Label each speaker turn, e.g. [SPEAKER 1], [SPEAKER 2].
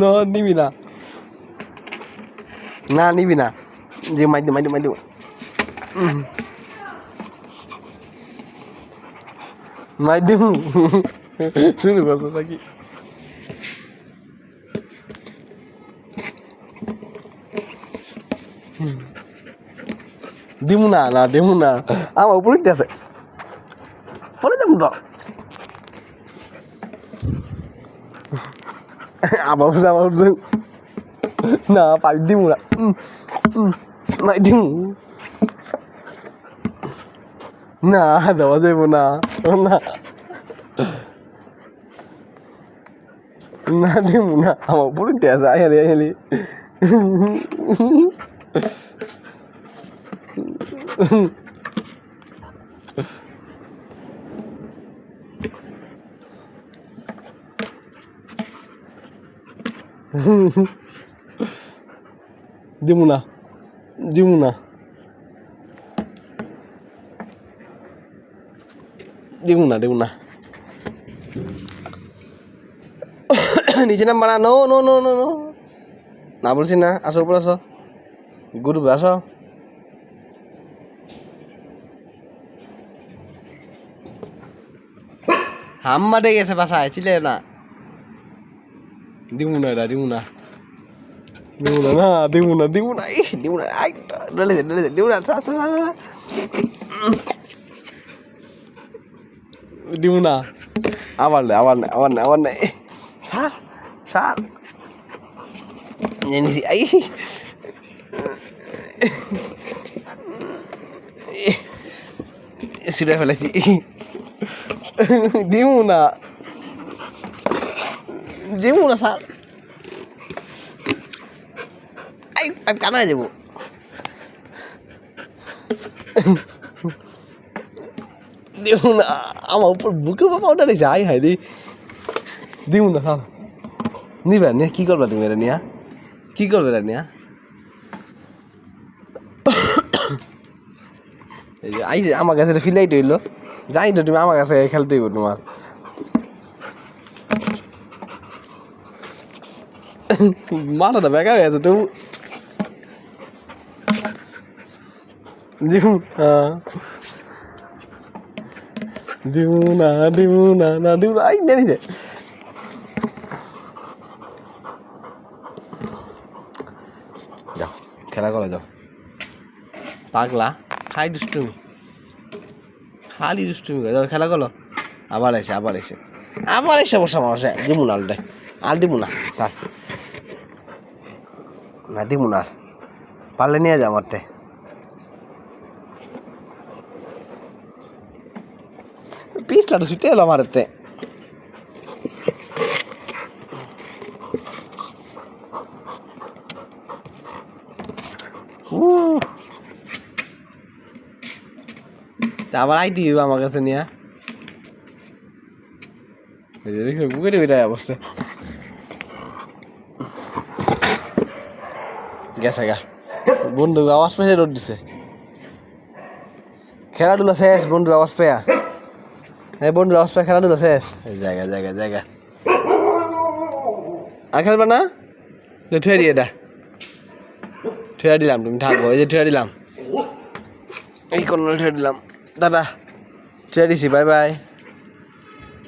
[SPEAKER 1] না, নিবি না। না, নিবি না। যে মাই দে মাই দে মাই দে। মাই দিম শুরু করছ নাকি? দিমু না না, দিমু না। আমার উপরে আছে। পরে যাব তো আবার উঠছে আবার উঠছে না পারি দিমু না উম, উম, না দিমু না দেওয়া যাইব না না না দিমু না আমার উপরে উঠতে আছে আইহালি আইহালি দিমু না দিমু না দিমু না দিমু না নিচে নাম বাড়া no no no no no না বলছি না আসো উপর আসো গুরু আসো হাম মারে গেছে বাসায় ছিলে না দিমু না এটা দিমু না দিমু না না দিমু না দিমু না এই দিমু না আই ডলে দে ডলে দে দিমু না সা সা সা সা। দিমু না আবার না আবার না আবার না আবার না এ, স্যার স্যার জেনেছি আই সিটা ফেলেছি দিমু না দিমু না স্যার আমি কানায় যাব। দিমু না আমার উপর বুকের বাবা ওটা রেখেছে আই, হাই রে দিমু না স্যার নিবে, নিয়ে, কী করবে তুমি এটা নিয়া? কী করবে এটা নিয়া? যে আমার কাছে ফিলাই হইল জানি তো তুমি আমার কাছে খেলতেই তোমার মাথাটা বেকা হয়ে আছে তুমি দিমু হ্যাঁ দিমু না দিমু না না, দিমু না। আই জানি যে যাও, খেলা করো, যাও। পাগলা খাই দুষ্টুমি। খালি দুষ্টুমি যাও, খেলা করো। আবার এসে আবার এসে। আবার এসে বসে বসে দিমু না আলটাই আর দিমু না স্যার না আর। পারলে নিয়ে যাও আমারটে পিস লাডু ছুটে এলো আমার হাতে উহ। তা আবার আইটি আমার কাছে নিয়ে বেটায় অবস্থা গেছে গা। বন্ধু আওয়াজ পেয়ে রোড দিছে। খেলাধুলা শেষ বন্ধু আওয়াজ পেয়া। হ্যাঁ বন্ধু আওয়াজ পেয়া, খেলাধুলা শেষ। জায়গা জায়গা জায়গা। আর খেলবা না? থুয়ে দিয়ে দা। থুয়ে দিলাম, তুমি থাকব এই যে থুয়ে দিলাম। এই কোন থুয়ে দিলাম। দাদা, থুয়ে দিছি, বাই বাই।